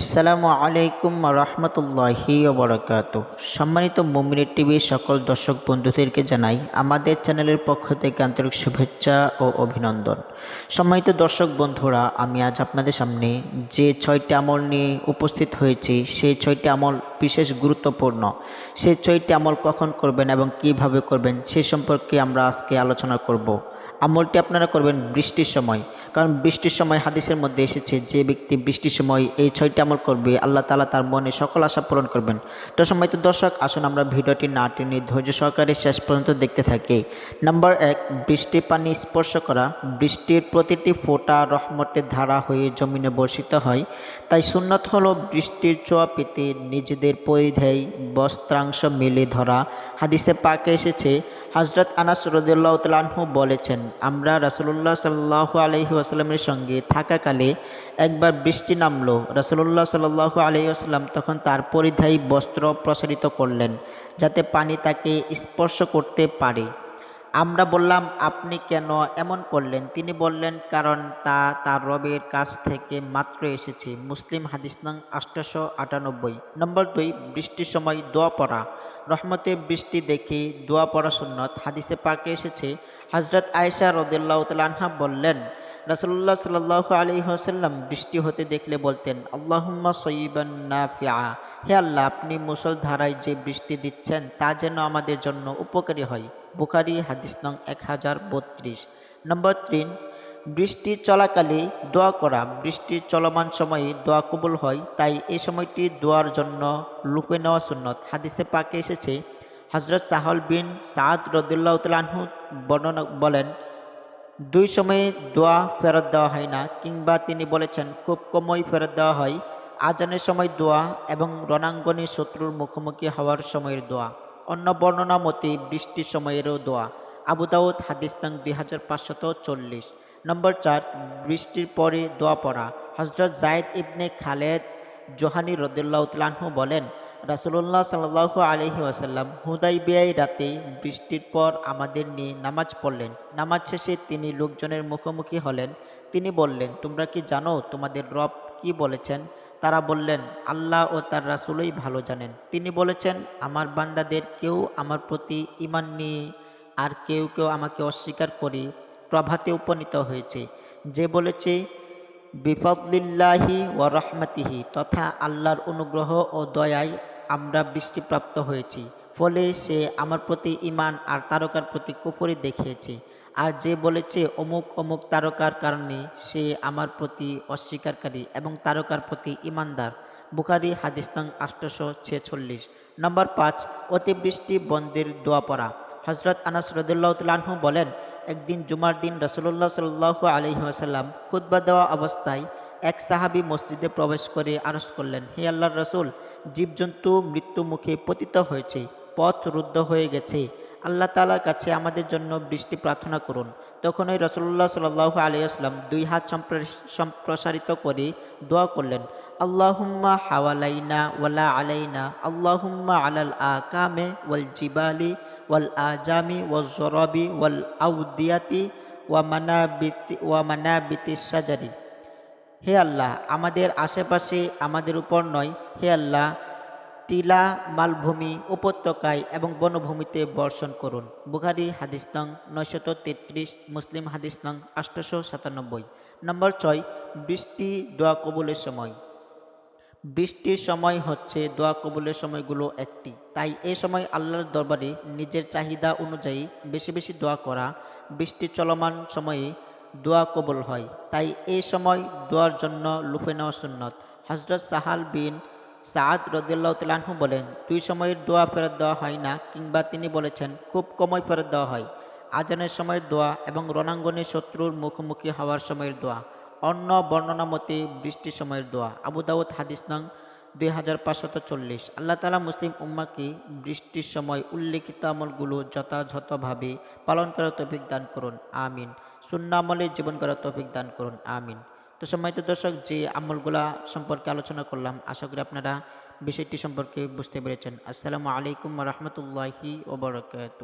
আসসালামু আলাইকুম রহমতুল্লাহি ওবরাকাত সম্মানিত মুমিনের টিভির সকল দর্শক বন্ধুদেরকে জানাই আমাদের চ্যানেলের পক্ষ থেকে আন্তরিক শুভেচ্ছা ও অভিনন্দন। সম্মানিত দর্শক বন্ধুরা, আমি আজ আপনাদের সামনে যে ছয়টি আমল নিয়ে উপস্থিত হয়েছি, সেই ছয়টি আমল বিশেষ গুরুত্বপূর্ণ। সেই ছয়টি আমল কখন করবেন এবং কীভাবে করবেন সে সম্পর্কে আমরা আজকে আলোচনা করব। আমলটি আপনারা করবেন বৃষ্টির সময়। কারণ বৃষ্টির সময় হাদিসের মধ্যে এসেছে, যে ব্যক্তি বৃষ্টির সময় এই ছয়টি আমল করবে, আল্লাহ তালা তার মনে সকল আশা পূরণ করবেন। তো সম্মানিত দর্শক, আসুন আমরা ভিডিওটি না টেনে ধৈর্য সহকারে শেষ পর্যন্ত দেখতে থাকি। নাম্বার এক বৃষ্টির পানি স্পর্শ করা। বৃষ্টির প্রতিটি ফোঁটা রহমতের ধারা হয়ে জমিনে বর্ষিত হয়। তাই সুন্নত হলো বৃষ্টির চোয়া পেতে নিজেদের পরিধেয় বস্ত্রাংশ মিলে ধরা। হাদিসে পাকে এসেছে হজরত আনাস রদুল্লাহ তালাহু বলেছেন, আমরা রাসুলুল্লাহ সাল্লাহ আলহি আসলামের সঙ্গে থাকাকালে একবার বৃষ্টি নামল। রাসুলুল্লাহ সাল্লাহ আলহি আসলাম তখন তার পরিধায়ী বস্ত্র প্রসারিত করলেন, যাতে পানি তাকে স্পর্শ করতে পারে। আমরা বললাম, আপনি কেন এমন করলেন? তিনি বললেন, কারণ তা তার রবের কাছ থেকে মাত্র এসেছে। মুসলিম হাদিস নং আষ্টশো আটানব্বই। নম্বর দুই, বৃষ্টির সময় দোয়া পড়া। রহমতে বৃষ্টি দেখে দোয়া পড়া সুন্নত। হাদিসে পাকে এসেছে হজরত আয়েশা রদুল্লাহ তালহা বললেন রাসুল্লাহ সাল্লাহ আলী হাসাল্লাম বৃষ্টি হতে দেখলে বলতেন, আল্লাহুম্মা সঈবান নাফিয়া হে আল্লাহ, আপনি মুসলধারায় যে বৃষ্টি দিচ্ছেন, তা যেন আমাদের জন্য উপকারী হয়। বুখারি হাদিস নং এক হাজার বত্রিশ। নম্বর তিন, বৃষ্টি চলাকালে দোয়া করা। বৃষ্টির চলমান সময়ে দোয়া কবুল হয়, তাই এই সময়টি দোয়ার জন্য লুপে নেওয়া সুন্নত। হাদিসে পাকে এসেছে হজরত সাহল বিন সাদ রদুল্লাহ তালাহু বর্ণনা বলেন, দুই সময়ে দোয়া ফেরত দেওয়া হয় না, কিংবা তিনি বলেছেন, খুব কমই ফেরত দেওয়া হয়। আজানের সময় দোয়া এবং রণাঙ্গনে শত্রুর মুখোমুখি হওয়ার সময়ের দোয়া। অন্য বর্ণনা মতে বৃষ্টির সময়েরও দোয়া। আবু দাউদ হাদিস নং দুই হাজার পাঁচশত চল্লিশ। নম্বর চার, বৃষ্টির পরে দোয়া পড়া। হজরত জায়দ ইবনে খালেদ জোহানি রদুল্লাহ তালাহু বলেন রাসুল্লাহ সাল্লাহ আলহি হুদাই বিয়াই রাতে বৃষ্টির পর আমাদের নিয়ে নামাজ পড়লেন। নামাজ শেষে তিনি লোকজনের মুখোমুখি হলেন। তিনি বললেন, তোমরা কি জানো তোমাদের রব কি বলেছেন? তারা বললেন, আল্লাহ ও তার রাসুলই ভালো জানেন। তিনি বলেছেন, আমার বান্দাদের কেউ আমার প্রতি ইমান নিয়ে আর কেউ কেউ আমাকে অস্বীকার করে প্রভাতে উপনীত হয়েছে। যে বলেছে, বিফদলিল্লাহি ও রহমতিহি, তথা আল্লাহর অনুগ্রহ ও দয়ায় আমরা বৃষ্টিপ্রাপ্ত হয়েছি। ফলে সে আমার প্রতি ইমান আর তারকার প্রতি কুফরি দেখিয়েছে। আর যে বলেছে, অমুক অমুক তারকার কারণে সে আমার প্রতি অস্বীকারী এবং তারকার প্রতি ইমানদার বুখারি হাদিস নং আষ্টশো ছেচল্লিশ। নম্বর পাঁচ অতিবৃষ্টি বন্দের দোয়া পড়া। হজরত আনাস রদুল্লাহ বলেন, একদিন জুমার দিন রসুল্লাহ সাল্লাহ আলহিহাসাল্লাম খুদ্া দেওয়া অবস্থায় এক সাহাবি মসজিদে প্রবেশ করে আরস করলেন, হে আল্লাহর রসুল, জীবজন্তু মৃত্যু মুখে পতিত হয়েছে, পথ রুদ্ধ হয়ে গেছে। আল্লাহ তালার কাছে আমাদের জন্য বৃষ্টি প্রার্থনা করুন। তখন ওই রসুল্লাহ সাল্লাহ আলিয়াস্লাম দুই হাত সম্প্রসারিত করে দোয়া করলেন, আল্লাহুম্মা হাওয়ালাইনা ওয়ালা আলাইনা, আল্লাহুম্মা আলাল আকামে ওয়াল জিবালি ওয়াল আজামি ওয়াল জরবি ওয়াল আউদিয়াতি ওয়া মানাবিতি ওয়া মানাবিতি সাজারি। হে আল্লাহ, আমাদের আশেপাশে আমাদের উপর নয়। হে আল্লাহ টিলা, মালভূমি, উপত্যকায় এবং বনভূমিতে বর্ষণ করুন। বুখারি হাদিস নং নয়শত তেত্রিশ, মুসলিম হাদিস নং আষ্টশো সাতানব্বই। নম্বর ছয়, বৃষ্টি দোয়া কবুলের সময়। বৃষ্টির সময় হচ্ছে দোয়া কবুলের সময়গুলো একটি। তাই এ সময় আল্লাহর দরবারে নিজের চাহিদা অনুযায়ী বেশি বেশি দোয়া করা, বৃষ্টি চলমান সময়ে দোয়া কবুল হয়। তাই এই সময় দোয়ার জন্য লুফে নেওয়া সুন্নত। হজরত সাহাল বিন সাদ রদুল্লাহ বলেন, দুই সময়ের দোয়া ফেরত দেওয়া হয় না কিংবা তিনি বলেছেন, খুব কমই ফেরত দেওয়া হয়। আজানের সময়ের দোয়া এবং রণাঙ্গনে শত্রুর মুখোমুখি হওয়ার সময়ের দোয়া, অন্য বর্ণনা মতে বৃষ্টির সময়ের দোয়া। আবু দাউদ হাদিস নং দুই হাজার পাঁচশত চল্লিশ। আল্লাহ তালা মুসলিম উম্মাকে বৃষ্টির সময় উল্লেখিত আমলগুলো যথাযথভাবে পালন করার তৌফিক দান করুন। আমিন। শূন্য আমলে জীবন করার তৌফিক দান করুন। আমিন। তো সম্মানিত দর্শক, যে আমলগুলা সম্পর্কে আলোচনা করলাম, আশা করি আপনারা বিষয়টি সম্পর্কে বুঝতে পেরেছেন। আসসালামু আলাইকুম রহমতুল্লাহি ওবরাকাত